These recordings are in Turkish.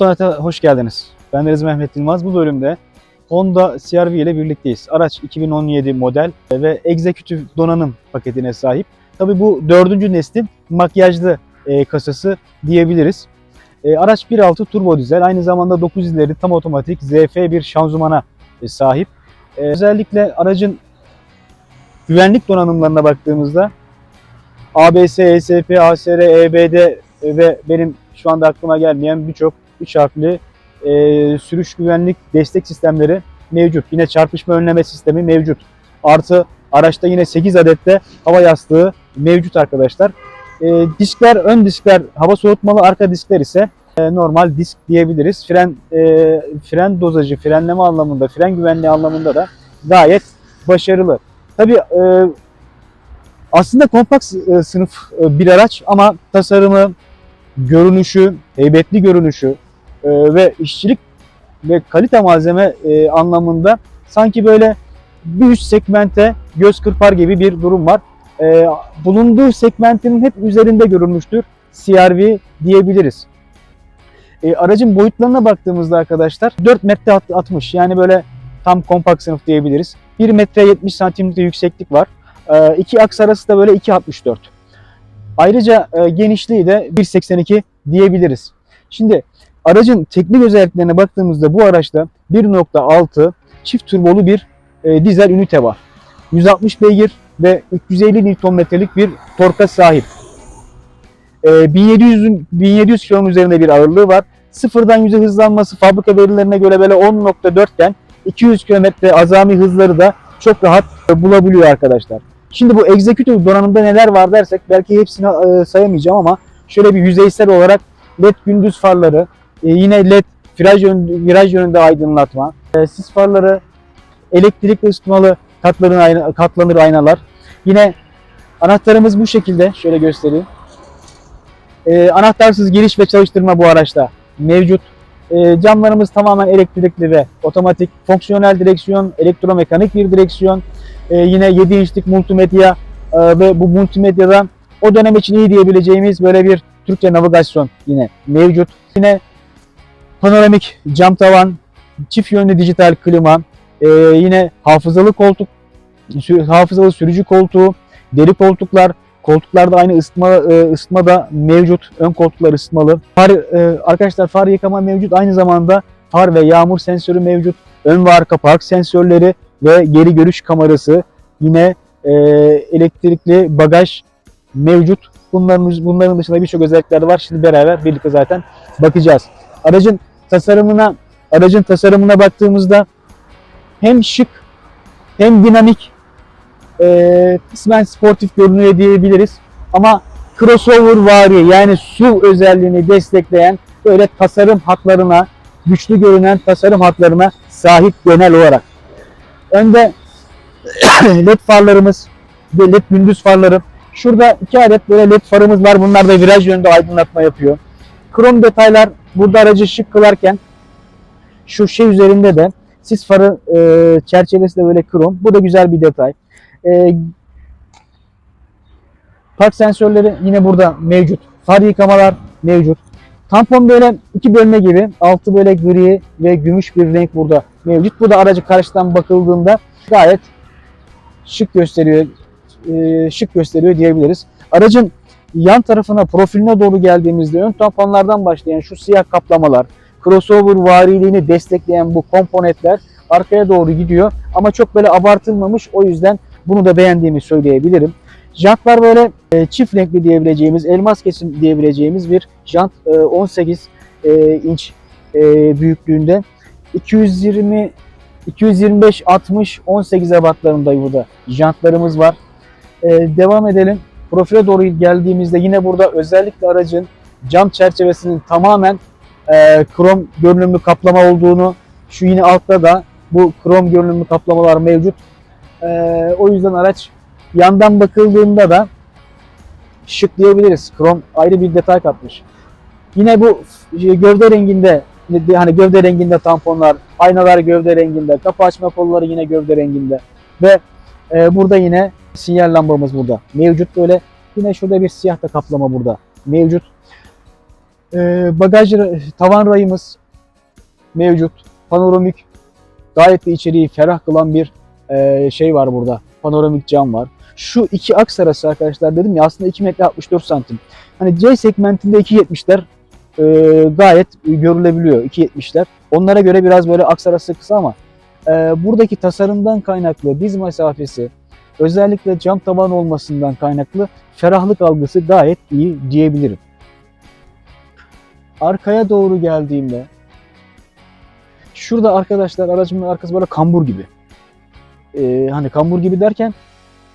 Otonet'e hoş geldiniz. Ben Deniz Mehmet Yılmaz. Bu bölümde Honda CR-V ile birlikteyiz. Araç 2017 model ve Executive donanım paketine sahip. Tabii bu dördüncü neslin makyajlı e, kasası diyebiliriz. E, araç 1.6 turbo dizel. Aynı zamanda 9 ileri tam otomatik ZF1 şanzımana e, sahip. E, özellikle aracın güvenlik donanımlarına baktığımızda ABS, ESP, ASR, EBD ve benim şu anda aklıma gelmeyen birçok 3 harfli e, sürüş güvenlik destek sistemleri mevcut. Yine çarpışma önleme sistemi mevcut. Artı araçta yine 8 adette hava yastığı mevcut arkadaşlar. E, diskler, ön diskler hava soğutmalı, arka diskler ise e, normal disk diyebiliriz. Fren e, fren dozajı, frenleme anlamında, fren güvenliği anlamında da gayet başarılı. Tabii e, aslında kompakt e, sınıf e, bir araç ama tasarımı, görünüşü, heybetli görünüşü e, ve işçilik ve kalite malzeme e, anlamında sanki böyle bir üst segmente göz kırpar gibi bir durum var. E, bulunduğu segmentin hep üzerinde görülmüştür. CRV diyebiliriz. E, aracın boyutlarına baktığımızda arkadaşlar 4 metre at- 60 yani böyle tam kompakt sınıf diyebiliriz. 1 metre 70 santimlikte yükseklik var. E, iki aks arası da böyle 2.64. Ayrıca e, genişliği de 1.82 diyebiliriz. Şimdi aracın teknik özelliklerine baktığımızda bu araçta 1.6 çift turbolu bir e, dizel ünite var. 160 beygir ve 350 Nm'lik bir torka sahip. E, 1700 1700 kilonun üzerinde bir ağırlığı var. Sıfırdan 100'e hızlanması fabrika verilerine göre böyle 10.4 iken 200 km azami hızları da çok rahat e, bulabiliyor arkadaşlar. Şimdi bu executive donanımda neler var dersek belki hepsini e, sayamayacağım ama şöyle bir yüzeysel olarak led gündüz farları, e, yine led viraj, yön, viraj yönünde aydınlatma, e, sis farları, elektrikli ısıtmalı katlanır, ayna, katlanır aynalar. Yine anahtarımız bu şekilde. Şöyle göstereyim. E, anahtarsız giriş ve çalıştırma bu araçta mevcut. E, camlarımız tamamen elektrikli ve otomatik. Fonksiyonel direksiyon, elektromekanik bir direksiyon. E, yine 7 inçlik multimedya e, ve bu multimedyadan o dönem için iyi diyebileceğimiz böyle bir Türkçe navigasyon yine mevcut. Yine panoramik cam tavan, çift yönlü dijital klima, e, yine hafızalı koltuk, hafızalı sürücü koltuğu, deri koltuklar, koltuklarda aynı ısıtma e, ısıtma da mevcut. Ön koltuklar ısıtmalı. Far, e, arkadaşlar far yıkama mevcut. Aynı zamanda far ve yağmur sensörü mevcut. Ön ve arka park sensörleri ve geri görüş kamerası. Yine e, elektrikli bagaj mevcut. Bunların bunların dışında birçok özellikler var. Şimdi beraber birlikte zaten bakacağız. Aracın tasarımına aracın tasarımına baktığımızda hem şık hem dinamik e, kısmen sportif görünüyor diyebiliriz. Ama crossover vari yani su özelliğini destekleyen böyle tasarım hatlarına, güçlü görünen tasarım hatlarına sahip genel olarak. Önde led farlarımız led gündüz farları. Şurada iki adet böyle led farımız var. Bunlar da viraj yönünde aydınlatma yapıyor. Krom detaylar burada aracı şık kılarken şu şey üzerinde de sis farı e, çerçevesi de böyle krom. Bu da güzel bir detay. E, park sensörleri yine burada mevcut. Far yıkamalar mevcut. Tampon böyle iki bölme gibi. Altı böyle gri ve gümüş bir renk burada mevcut. Bu da aracı karşıdan bakıldığında gayet şık gösteriyor. e, şık gösteriyor diyebiliriz. Aracın yan tarafına profiline doğru geldiğimizde ön tamponlardan başlayan şu siyah kaplamalar, crossover variliğini destekleyen bu komponentler arkaya doğru gidiyor. Ama çok böyle abartılmamış. O yüzden bunu da beğendiğimi söyleyebilirim. Jantlar böyle e, çift renkli diyebileceğimiz, elmas kesim diyebileceğimiz bir jant e, 18 e, inç e, büyüklüğünde. 220 225 60 18 ebatlarında burada jantlarımız var. Devam edelim. Profile doğru geldiğimizde yine burada özellikle aracın cam çerçevesinin tamamen e, krom görünümlü kaplama olduğunu, şu yine altta da bu krom görünümlü kaplamalar mevcut. E, o yüzden araç yandan bakıldığında da şık diyebiliriz. Krom ayrı bir detay katmış. Yine bu gövde renginde hani gövde renginde tamponlar, aynalar gövde renginde, kapı açma kolları yine gövde renginde ve e, burada yine sinyal lambamız burada mevcut böyle. Yine şurada bir siyah da kaplama burada mevcut. Ee, bagaj tavan rayımız mevcut. Panoramik gayet de içeriği ferah kılan bir e, şey var burada. Panoramik cam var. Şu iki aks arası arkadaşlar dedim ya aslında 2 metre 64 santim. Hani C segmentinde 2.70'ler e, gayet görülebiliyor 2.70'ler. Onlara göre biraz böyle aks arası kısa ama e, buradaki tasarımdan kaynaklı diz mesafesi özellikle cam taban olmasından kaynaklı ferahlık algısı gayet iyi diyebilirim. Arkaya doğru geldiğimde şurada arkadaşlar aracımın arkası böyle kambur gibi. Ee, hani kambur gibi derken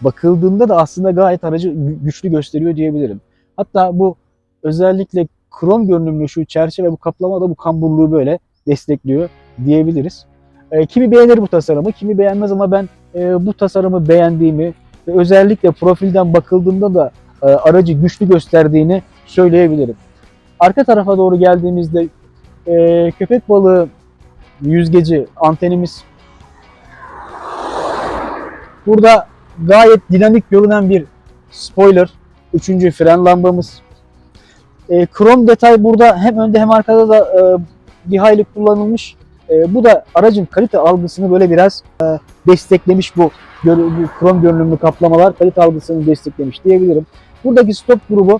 bakıldığında da aslında gayet aracı gü- güçlü gösteriyor diyebilirim. Hatta bu özellikle krom görünümlü şu çerçeve bu kaplama da bu kamburluğu böyle destekliyor diyebiliriz. Ee, kimi beğenir bu tasarımı, kimi beğenmez ama ben e, bu tasarımı beğendiğimi ve özellikle profilden bakıldığında da e, aracı güçlü gösterdiğini söyleyebilirim. Arka tarafa doğru geldiğimizde e, köpek balığı yüzgeci antenimiz burada gayet dinamik görünen bir spoiler. Üçüncü fren lambamız. E, krom detay burada hem önde hem arkada da e, bir hayli kullanılmış. E, bu da aracın kalite algısını böyle biraz e, desteklemiş bu krom görünümlü kaplamalar kalite algısını desteklemiş diyebilirim. Buradaki stop grubu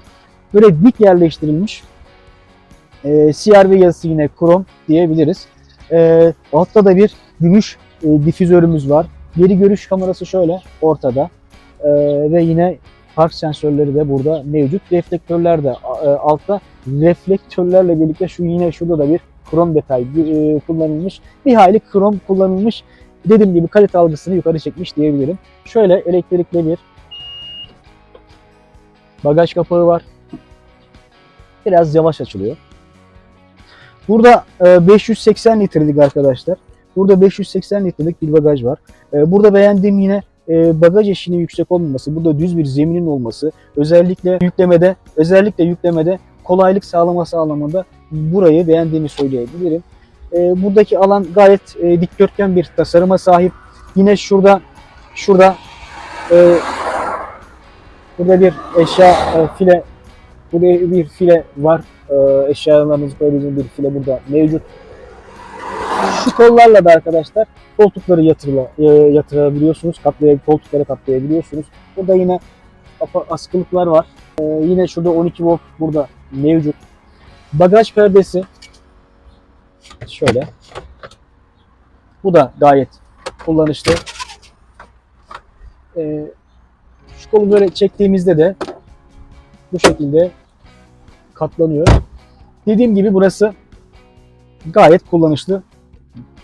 böyle dik yerleştirilmiş. E, CRV yazısı yine krom diyebiliriz. E, altta da bir gümüş e, difüzörümüz var. Geri görüş kamerası şöyle ortada. E, ve yine park sensörleri de burada mevcut. Reflektörler de e, altta. Reflektörlerle birlikte şu yine şurada da bir krom detay e, kullanılmış. Bir hayli krom kullanılmış. Dediğim gibi kalite algısını yukarı çekmiş diyebilirim. Şöyle elektrikli bir bagaj kapağı var. Biraz yavaş açılıyor. Burada e, 580 litrelik arkadaşlar. Burada 580 litrelik bir bagaj var. E, Burada beğendiğim yine e, bagaj eşiğinin yüksek olmaması, burada düz bir zeminin olması, özellikle yüklemede, özellikle yüklemede kolaylık sağlaması anlamında burayı beğendiğimi söyleyebilirim. E, Buradaki alan gayet e, dikdörtgen bir tasarıma sahip. Yine şurada şurada e, burada bir eşya e, file burada bir file var. E, eşyalarınızı koyabileceğiniz bir file burada mevcut. Şu kollarla da arkadaşlar koltukları yatırla, e, yatırabiliyorsunuz. Katlaya, koltukları katlayabiliyorsunuz. Burada yine askılıklar var. E, yine şurada 12 volt burada mevcut. Bagaj perdesi şöyle. Bu da gayet kullanışlı. E, şu kolu böyle çektiğimizde de bu şekilde katlanıyor. Dediğim gibi burası gayet kullanışlı.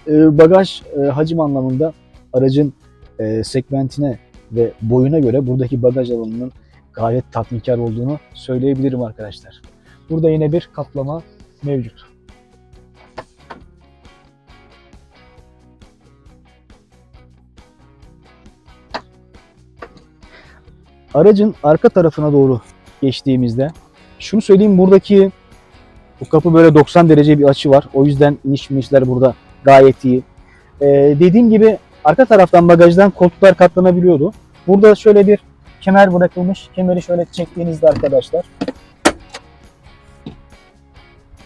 E, bagaj e, hacim anlamında aracın e, segmentine ve boyuna göre buradaki bagaj alanının gayet tatminkar olduğunu söyleyebilirim arkadaşlar. Burada yine bir kaplama mevcut. Aracın arka tarafına doğru geçtiğimizde şunu söyleyeyim buradaki bu kapı böyle 90 derece bir açı var. O yüzden iniş minişler burada gayet iyi. Ee, dediğim gibi arka taraftan bagajdan koltuklar katlanabiliyordu. Burada şöyle bir kemer bırakılmış. Kemeri şöyle çektiğinizde arkadaşlar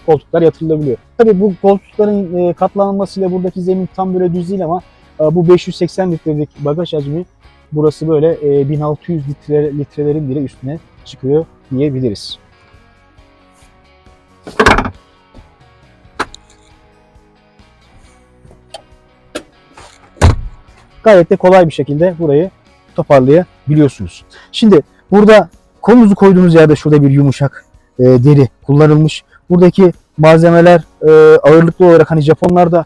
koltuklar yatırılabiliyor. Tabii bu koltukların e, katlanmasıyla buradaki zemin tam böyle düz değil ama e, bu 580 litrelik bagaj hacmi burası böyle e, 1600 litre, litrelerin bile üstüne çıkıyor diyebiliriz. gayet de kolay bir şekilde burayı toparlayabiliyorsunuz. Şimdi burada kolunuzu koyduğunuz yerde şurada bir yumuşak e, deri kullanılmış. Buradaki malzemeler e, ağırlıklı olarak hani Japonlarda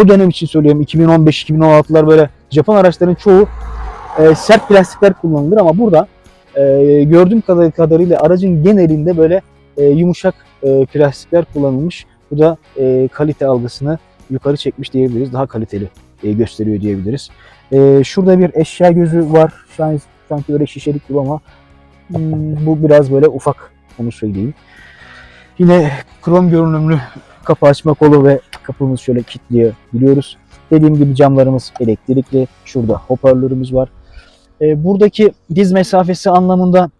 o dönem için söylüyorum 2015-2016'lar böyle Japon araçların çoğu e, sert plastikler kullanılır ama burada e, gördüğüm kadar- kadarıyla aracın genelinde böyle e, yumuşak e, plastikler kullanılmış. Bu da e, kalite algısını yukarı çekmiş diyebiliriz. Daha kaliteli e, gösteriyor diyebiliriz. E, şurada bir eşya gözü var. An sanki böyle şişelik gibi ama hmm, bu biraz böyle ufak onu söyleyeyim. Yine krom görünümlü kapı açma kolu ve kapımız şöyle kilitleyebiliyoruz. Dediğim gibi camlarımız elektrikli. Şurada hoparlörümüz var. E, buradaki diz mesafesi anlamında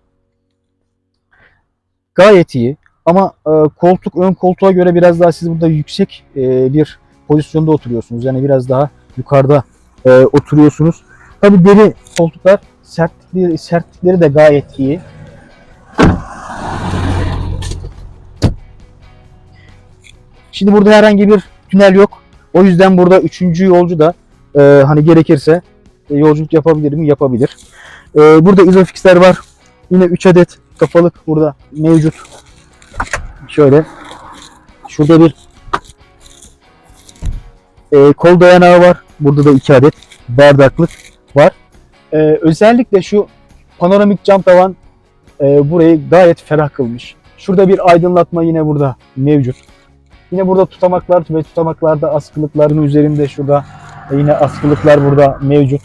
gayet iyi. Ama e, koltuk ön koltuğa göre biraz daha siz burada yüksek e, bir pozisyonda oturuyorsunuz. Yani biraz daha yukarıda e, oturuyorsunuz. Tabii deri koltuklar sertlikleri, sertlikleri de gayet iyi. Şimdi burada herhangi bir tünel yok. O yüzden burada üçüncü yolcu da e, hani gerekirse e, yolculuk yapabilir mi? Yapabilir. E, burada izofixler var. Yine 3 adet kafalık burada mevcut. Şöyle. Şurada bir e, kol dayanağı var. Burada da 2 adet bardaklık var. E, özellikle şu panoramik cam tavan e, burayı gayet ferah kılmış. Şurada bir aydınlatma yine burada mevcut. Yine burada tutamaklar ve tutamaklarda askılıkların üzerinde şurada e, yine askılıklar burada mevcut.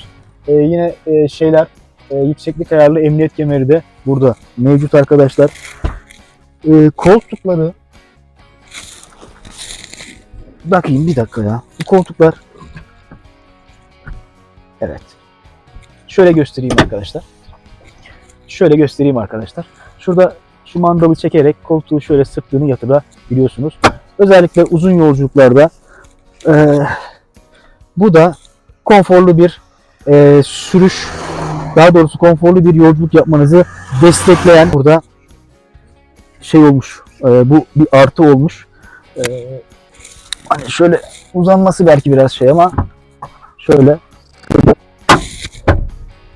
E, yine e, şeyler e, yükseklik ayarlı emniyet kemeri de burada mevcut arkadaşlar. E, koltukları bakayım bir dakika ya. Bu koltuklar evet. Şöyle göstereyim arkadaşlar. Şöyle göstereyim arkadaşlar. Şurada şu mandalı çekerek koltuğu şöyle sırtını yatırabiliyorsunuz. Özellikle uzun yolculuklarda e, bu da konforlu bir e, sürüş daha doğrusu konforlu bir yolculuk yapmanızı destekleyen burada şey olmuş. e, bu bir artı olmuş. E, hani şöyle uzanması belki biraz şey ama şöyle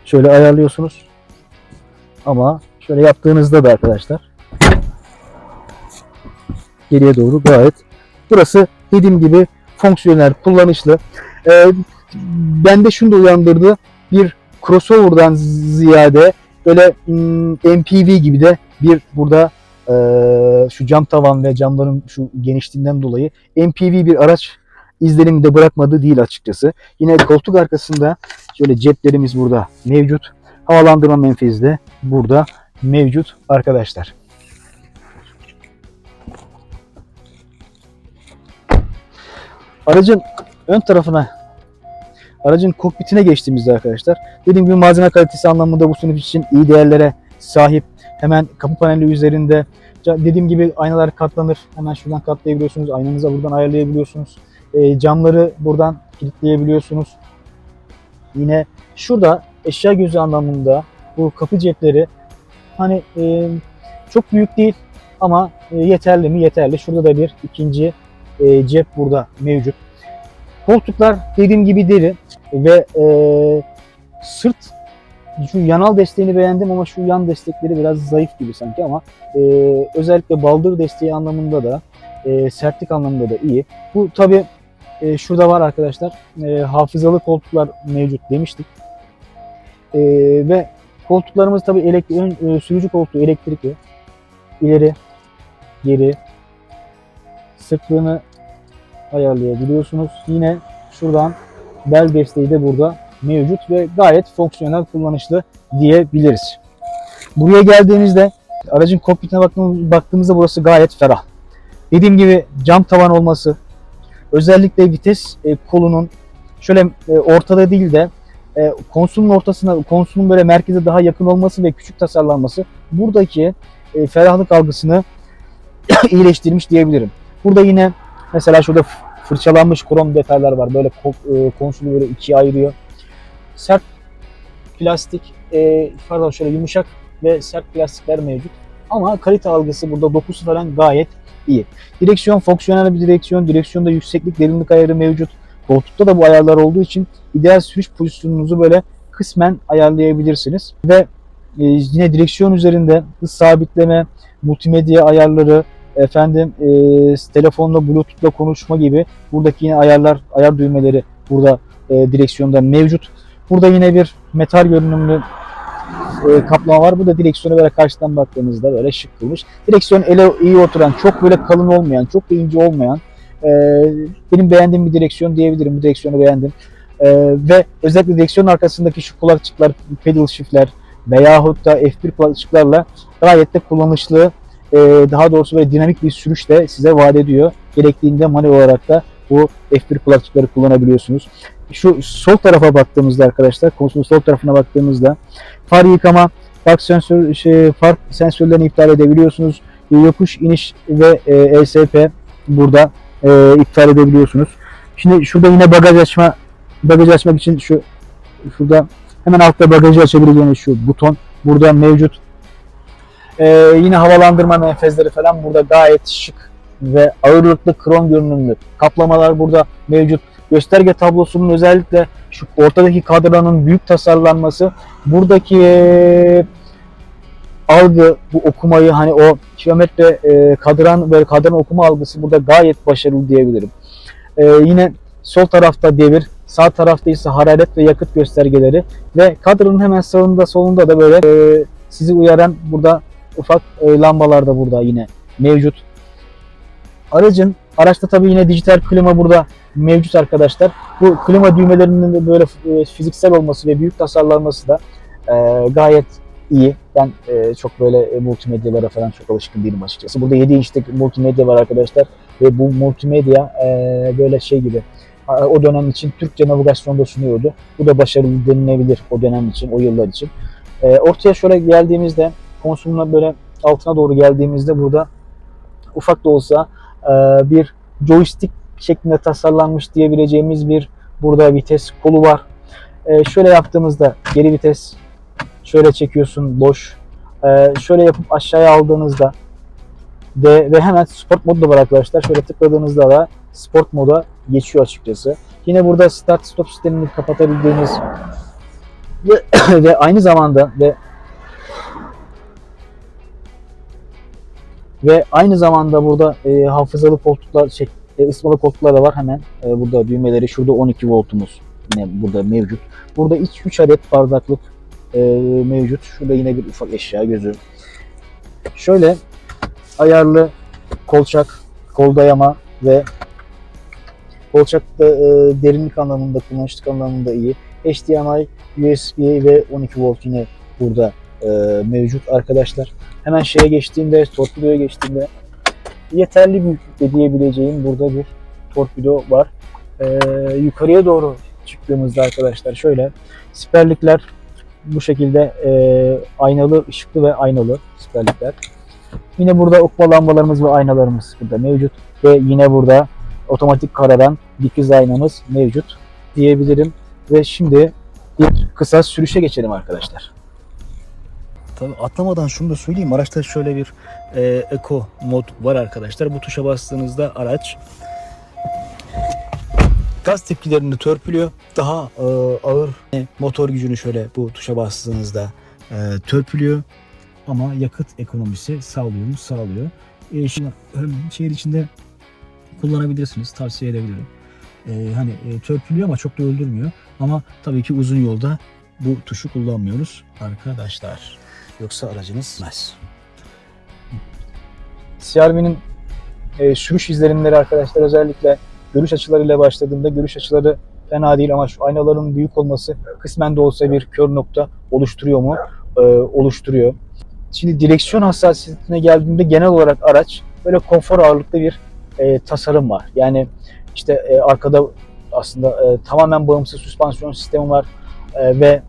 şöyle ayarlıyorsunuz. Ama şöyle yaptığınızda da arkadaşlar geriye doğru gayet burası dediğim gibi fonksiyonel, kullanışlı. Ee, bende şunu da uyandırdı. Bir crossover'dan ziyade böyle MPV gibi de bir burada e, şu cam tavan ve camların şu genişliğinden dolayı MPV bir araç izlenimi de bırakmadı değil açıkçası. Yine koltuk arkasında şöyle ceplerimiz burada mevcut. Havalandırma menfezi de burada mevcut arkadaşlar. Aracın ön tarafına aracın kokpitine geçtiğimizde arkadaşlar dediğim gibi malzeme kalitesi anlamında bu sınıf için iyi değerlere sahip. Hemen kapı paneli üzerinde dediğim gibi aynalar katlanır. Hemen şuradan katlayabiliyorsunuz. Aynanıza buradan ayarlayabiliyorsunuz. E, camları buradan kilitleyebiliyorsunuz. Yine şurada eşya gözü anlamında bu kapı cepleri hani e, çok büyük değil ama e, yeterli mi? Yeterli. Şurada da bir ikinci e, cep burada mevcut. Koltuklar dediğim gibi deri ve e, sırt şu yanal desteğini beğendim ama şu yan destekleri biraz zayıf gibi sanki ama e, özellikle baldır desteği anlamında da e, sertlik anlamında da iyi. Bu tabi e, şurada var arkadaşlar e, hafızalı koltuklar mevcut demiştik. E, ve koltuklarımız tabi elektrik, ön, e, sürücü koltuğu elektrikli. İleri, geri, sıklığını ayarlayabiliyorsunuz. Yine şuradan bel desteği de burada mevcut ve gayet fonksiyonel kullanışlı diyebiliriz. Buraya geldiğimizde aracın kokpitine baktığımız- baktığımızda burası gayet ferah. Dediğim gibi cam tavan olması, özellikle vites e, kolunun şöyle e, ortada değil de e, konsolun ortasına, konsolun böyle merkeze daha yakın olması ve küçük tasarlanması buradaki ferahlık algısını iyileştirmiş diyebilirim. Burada yine mesela şurada fırçalanmış krom detaylar var. Böyle e, konsolu böyle ikiye ayırıyor. Sert plastik, e, pardon şöyle yumuşak ve sert plastikler mevcut. Ama kalite algısı burada dokusu falan gayet iyi. Direksiyon fonksiyonel bir direksiyon. Direksiyonda yükseklik, derinlik ayarı mevcut. Koltukta da bu ayarlar olduğu için ideal sürüş pozisyonunuzu böyle kısmen ayarlayabilirsiniz. Ve e, yine direksiyon üzerinde hız sabitleme, multimedya ayarları, efendim e, telefonla bluetooth'la konuşma gibi buradaki yine ayarlar, ayar düğmeleri burada e, direksiyonda mevcut. Burada yine bir metal görünümlü e, kaplama var. Bu da direksiyona böyle karşıdan baktığınızda böyle şık kılmış. Direksiyon ele iyi oturan, çok böyle kalın olmayan, çok da ince olmayan e, benim beğendiğim bir direksiyon diyebilirim. Bu direksiyonu beğendim. E, ve özellikle direksiyonun arkasındaki şu kulakçıklar, pedal shift'ler veyahut da F1 kulakçıklarla gayet de kullanışlı e, daha doğrusu böyle dinamik bir sürüş de size vaat ediyor. Gerektiğinde manuel olarak da bu F1 kulakçıkları kullanabiliyorsunuz. Şu sol tarafa baktığımızda arkadaşlar, konsolun sol tarafına baktığımızda far yıkama, park sensör, şey, far sensörlerini iptal edebiliyorsunuz. yokuş iniş ve e, ESP burada e, iptal edebiliyorsunuz. Şimdi şurada yine bagaj açma bagaj açmak için şu şurada hemen altta bagajı açabileceğiniz şu buton burada mevcut. E, yine havalandırma menfezleri falan burada gayet şık ve ağırlıklı krom görünümlü kaplamalar burada mevcut. Gösterge tablosunun özellikle şu ortadaki kadranın büyük tasarlanması buradaki e, algı, bu okumayı hani o kilometre e, kadran ve kadran okuma algısı burada gayet başarılı diyebilirim. E, yine sol tarafta devir, sağ tarafta ise hararet ve yakıt göstergeleri ve kadranın hemen sağında solunda da böyle e, sizi uyaran burada ufak e, lambalar da burada yine mevcut. Aracın araçta tabii yine dijital klima burada mevcut arkadaşlar. Bu klima düğmelerinin de böyle e, fiziksel olması ve büyük tasarlanması da e, gayet iyi. Ben e, çok böyle e, multimedyalara falan çok alışkın değilim açıkçası. Burada 7 inçlik multimedya var arkadaşlar ve bu multimedya e, böyle şey gibi o dönem için Türkçe navigasyonda sunuyordu. Bu da başarılı denilebilir o dönem için, o yıllar için. Ortaya şöyle geldiğimizde konsoluna böyle altına doğru geldiğimizde burada ufak da olsa e, bir joystick şeklinde tasarlanmış diyebileceğimiz bir burada vites kolu var. E, şöyle yaptığımızda geri vites şöyle çekiyorsun boş. E, şöyle yapıp aşağıya aldığınızda de ve hemen sport modu da var arkadaşlar. Şöyle tıkladığınızda da sport moda geçiyor açıkçası. Yine burada start stop sistemini kapatabildiğiniz ve, ve aynı zamanda ve ve aynı zamanda burada e, hafızalı koltuklar, şey, e, ısmalı koltuklar da var hemen. E, burada düğmeleri, şurada 12 voltumuz yine burada mevcut. Burada 2-3 adet bardaklık e, mevcut. Şurada yine bir ufak eşya gözü. Şöyle ayarlı kolçak, kol dayama ve kolçakta e, derinlik anlamında, kullanışlık anlamında iyi. HDMI, USB ve 12 volt yine burada e, mevcut arkadaşlar. Hemen şeye geçtiğimde, torpidoya geçtiğimde yeterli büyüklükte diyebileceğim burada bir torpido var. E, yukarıya doğru çıktığımızda arkadaşlar şöyle siperlikler bu şekilde e, aynalı, ışıklı ve aynalı siperlikler. Yine burada okuma lambalarımız ve aynalarımız burada mevcut ve yine burada otomatik kararan dikiz aynamız mevcut diyebilirim. Ve şimdi bir kısa sürüşe geçelim arkadaşlar. Tabii atlamadan şunu da söyleyeyim. Araçta şöyle bir e, Eco mod var arkadaşlar. Bu tuşa bastığınızda araç gaz tepkilerini törpülüyor. Daha e, ağır motor gücünü şöyle bu tuşa bastığınızda e, törpülüyor. Ama yakıt ekonomisi sağlıyor mu? Sağlıyor. E, şimdi şehir içinde kullanabilirsiniz. Tavsiye edebilirim. E, hani e, törpülüyor ama çok da öldürmüyor. Ama tabii ki uzun yolda bu tuşu kullanmıyoruz arkadaşlar. Yoksa aracınız gitmez. CRV'nin e, sürüş izlenimleri arkadaşlar özellikle görüş açılarıyla başladığımda görüş açıları fena değil ama şu aynaların büyük olması kısmen de olsa bir kör nokta oluşturuyor mu? E, oluşturuyor. Şimdi direksiyon hassasiyetine geldiğimde genel olarak araç böyle konfor ağırlıklı bir e, tasarım var. Yani işte e, arkada aslında e, tamamen bağımsız süspansiyon sistemi var e, ve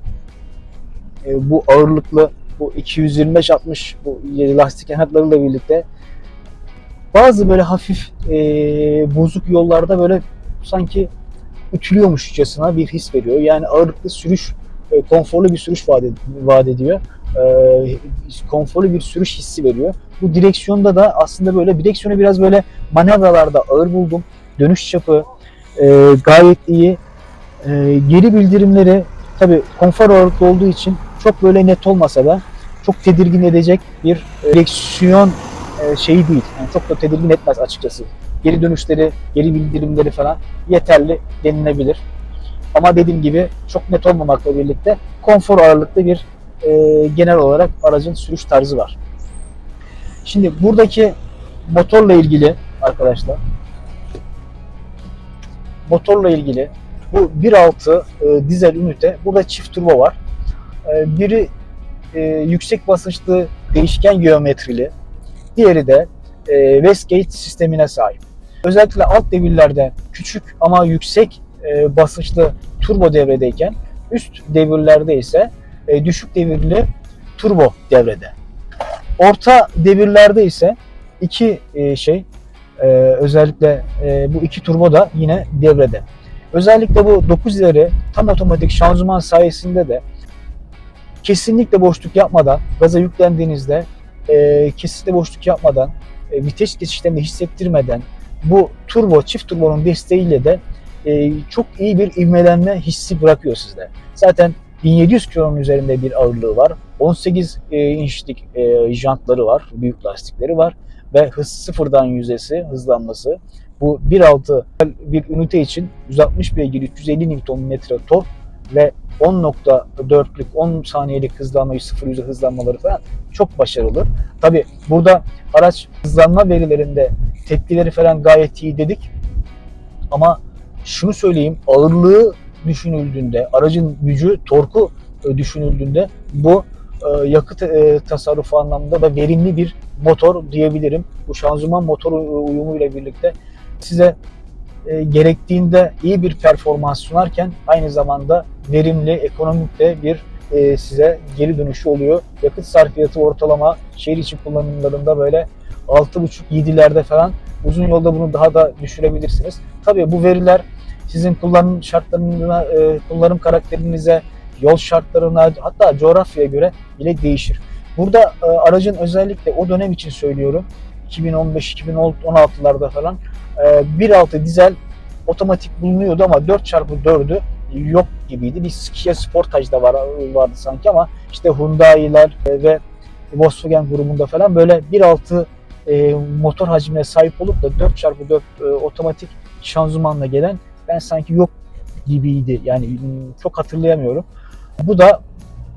e, bu ağırlıklı bu 225-60 bu lastik yanaklarıyla birlikte bazı böyle hafif e, bozuk yollarda böyle sanki ütülüyormuşçasına bir his veriyor. Yani ağırlıklı sürüş, e, konforlu bir sürüş vaat, vaat ediyor. E, konforlu bir sürüş hissi veriyor. Bu direksiyonda da aslında böyle direksiyonu biraz böyle manevralarda ağır buldum. Dönüş çapı e, gayet iyi. E, geri bildirimleri tabii konfor ağırlıklı olduğu için çok böyle net olmasa da çok tedirgin edecek bir e, direksiyon e, şeyi değil. Yani çok da tedirgin etmez açıkçası. Geri dönüşleri, geri bildirimleri falan yeterli denilebilir. Ama dediğim gibi çok net olmamakla birlikte konfor ağırlıklı bir e, genel olarak aracın sürüş tarzı var. Şimdi buradaki motorla ilgili arkadaşlar motorla ilgili bu 1.6 e, dizel ünite burada çift turbo var. E, biri e, yüksek basınçlı değişken geometrili, diğeri de e, Westgate sistemine sahip. Özellikle alt devirlerde küçük ama yüksek basınçlı turbo devredeyken üst devirlerde ise düşük devirli turbo devrede. Orta devirlerde ise iki şey özellikle bu iki turbo da yine devrede. Özellikle bu 9 ileri tam otomatik şanzıman sayesinde de kesinlikle boşluk yapmadan gaza yüklendiğinizde e, kesinlikle boşluk yapmadan e, vites geçişlerini hissettirmeden bu turbo çift turbonun desteğiyle de e, çok iyi bir ivmelenme hissi bırakıyor sizde. Zaten 1700 kilonun üzerinde bir ağırlığı var. 18 e, inçlik e, jantları var, büyük lastikleri var ve hız sıfırdan yüzdesi, hızlanması. Bu 1.6 bir ünite için 160 beygir 350 Nm tork ve 10.4'lük 10 saniyelik hızlanmayı 0 yüze hızlanmaları falan çok başarılı. Tabi burada araç hızlanma verilerinde tepkileri falan gayet iyi dedik. Ama şunu söyleyeyim ağırlığı düşünüldüğünde, aracın gücü, torku e, düşünüldüğünde bu e, yakıt e, tasarrufu anlamında da verimli bir motor diyebilirim. Bu şanzıman motor uyumuyla birlikte size e, gerektiğinde iyi bir performans sunarken aynı zamanda verimli, ekonomik de bir e, size geri dönüşü oluyor. Yakıt sarfiyatı ortalama şehir içi kullanımlarında böyle 6.5-7'lerde falan uzun yolda bunu daha da düşürebilirsiniz. Tabii bu veriler sizin kullanım şartlarına, e, kullanım karakterinize, yol şartlarına hatta coğrafyaya göre bile değişir. Burada e, aracın özellikle o dönem için söylüyorum 2015-2016'larda falan 1.6 dizel otomatik bulunuyordu ama 4x4'ü yok gibiydi. Bir Kia Sportage'da var, vardı sanki ama işte Hyundai'ler ve Volkswagen grubunda falan böyle 1.6 e, motor hacmine sahip olup da 4x4 e, otomatik şanzımanla gelen ben sanki yok gibiydi. Yani çok hatırlayamıyorum. Bu da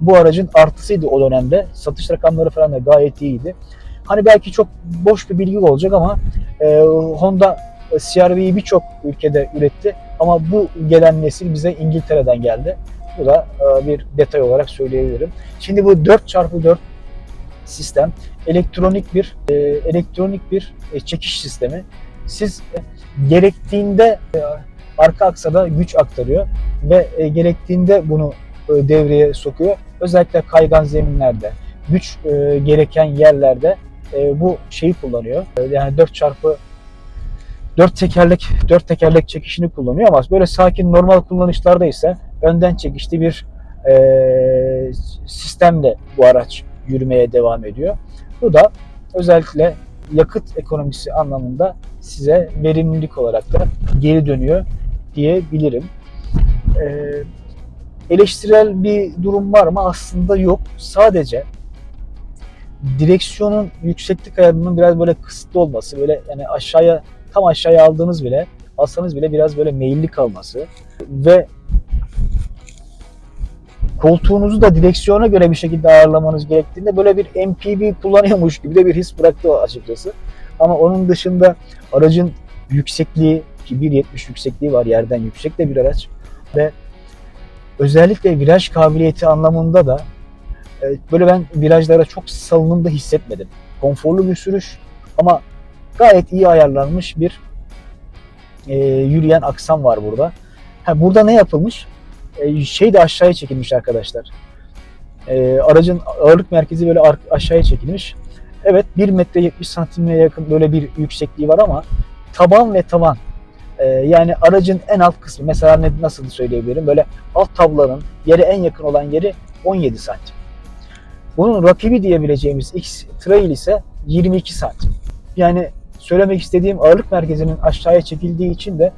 bu aracın artısıydı o dönemde. Satış rakamları falan da gayet iyiydi. Hani belki çok boş bir bilgi olacak ama e, Honda CR-V'yi birçok ülkede üretti. Ama bu gelen nesil bize İngiltere'den geldi. Bu da e, bir detay olarak söyleyebilirim. Şimdi bu 4x4 sistem elektronik bir e, elektronik bir e, çekiş sistemi. Siz e, gerektiğinde e, arka aksada güç aktarıyor ve e, gerektiğinde bunu e, devreye sokuyor. Özellikle kaygan zeminlerde, güç e, gereken yerlerde e, bu şeyi kullanıyor. E, yani 4 çarpı 4 tekerlek 4 tekerlek çekişini kullanıyor ama böyle sakin normal kullanışlarda ise önden çekişli bir e, sistemle bu araç yürümeye devam ediyor. Bu da özellikle yakıt ekonomisi anlamında size verimlilik olarak da geri dönüyor diyebilirim. Ee, eleştirel bir durum var mı? Aslında yok. Sadece direksiyonun yükseklik ayarının biraz böyle kısıtlı olması, böyle yani aşağıya tam aşağıya aldığınız bile alsanız bile biraz böyle meyilli kalması ve koltuğunuzu da direksiyona göre bir şekilde ayarlamanız gerektiğinde böyle bir MPV kullanıyormuş gibi de bir his bıraktı açıkçası. Ama onun dışında aracın yüksekliği ki 1.70 yüksekliği var yerden yüksek de bir araç ve özellikle viraj kabiliyeti anlamında da böyle ben virajlara çok salınım da hissetmedim. Konforlu bir sürüş ama gayet iyi ayarlanmış bir e, yürüyen aksam var burada. Ha, burada ne yapılmış? E, şey de aşağıya çekilmiş arkadaşlar. E, aracın ağırlık merkezi böyle aşağıya çekilmiş. Evet 1 metre 70 santimine yakın böyle bir yüksekliği var ama taban ve tavan e, yani aracın en alt kısmı mesela ne, nasıl söyleyebilirim böyle alt tablanın yere en yakın olan yeri 17 santim. Bunun rakibi diyebileceğimiz X Trail ise 22 santim. Yani söylemek istediğim ağırlık merkezinin aşağıya çekildiği için de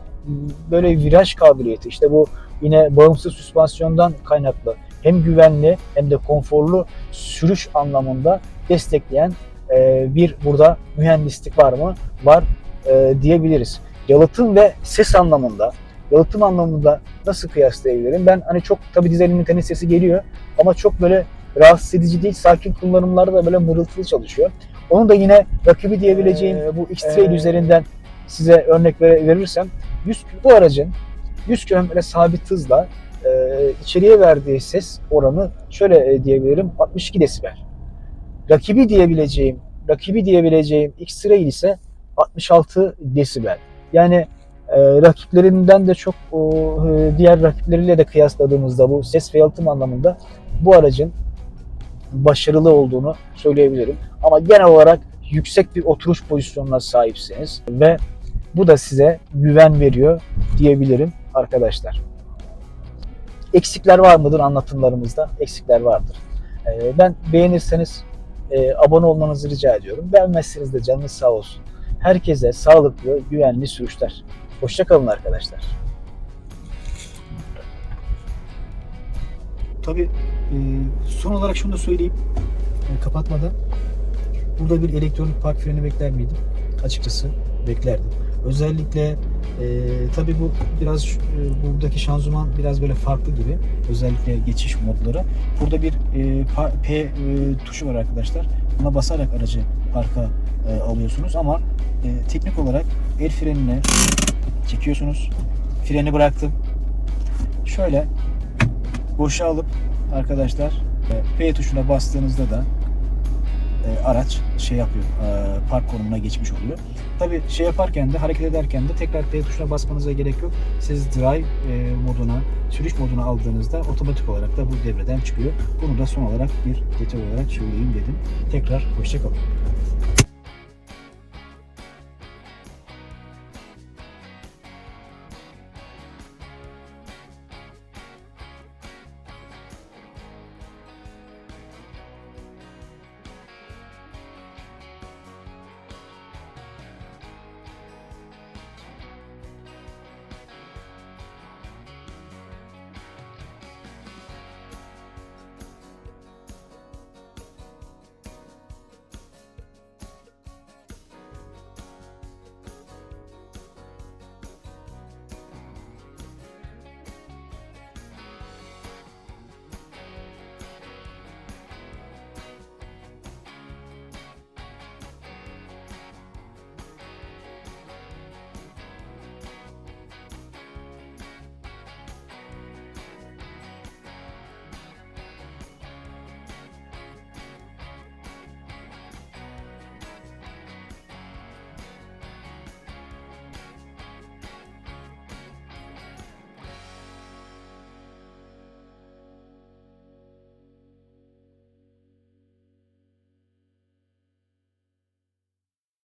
böyle viraj kabiliyeti işte bu yine bağımsız süspansiyondan kaynaklı hem güvenli hem de konforlu sürüş anlamında destekleyen e, bir burada mühendislik var mı? Var e, diyebiliriz. Yalıtım ve ses anlamında, yalıtım anlamında nasıl kıyaslayabilirim? Ben hani çok tabi dizelimin tenis sesi geliyor ama çok böyle rahatsız edici değil, sakin kullanımlarda da böyle mırıltılı çalışıyor. Onu da yine rakibi diyebileceğim e, bu X-Trail ee, üzerinden size örnek verirsem 100, bu aracın 100 km sabit hızla e, içeriye verdiği ses oranı şöyle e, diyebilirim 62 desibel. Rakibi diyebileceğim rakibi diyebileceğim X-Trail ise 66 desibel. Yani e, rakiplerinden de çok e, diğer rakipleriyle de kıyasladığımızda bu ses ve yalıtım anlamında bu aracın başarılı olduğunu söyleyebilirim. Ama genel olarak yüksek bir oturuş pozisyonuna sahipsiniz ve bu da size güven veriyor diyebilirim arkadaşlar. Eksikler var mıdır anlatımlarımızda? Eksikler vardır. Ee, Ben beğenirseniz e, abone olmanızı rica ediyorum. Beğenmezseniz de canınız sağ olsun. Herkese sağlıklı, güvenli sürüşler. Hoşçakalın arkadaşlar. Tabii e, son olarak şunu da söyleyeyim. e, Kapatmadan. Burada bir elektronik park freni bekler miydim? Açıkçası beklerdim. Özellikle e, tabii bu biraz e, buradaki şanzıman biraz böyle farklı gibi. Özellikle geçiş modları. Burada bir e, pa- P e, tuşu var arkadaşlar. Buna basarak aracı parka e, alıyorsunuz ama e, teknik olarak el frenine çekiyorsunuz. Freni bıraktım. Şöyle boşa alıp arkadaşlar e, P tuşuna bastığınızda da e, araç şey yapıyor, e, park konumuna geçmiş oluyor. Tabi şey yaparken de hareket ederken de tekrar P tuşuna basmanıza gerek yok. Siz drive moduna, sürüş moduna aldığınızda otomatik olarak da bu devreden çıkıyor. Bunu da son olarak bir detay olarak söyleyeyim dedim. Tekrar hoşçakalın.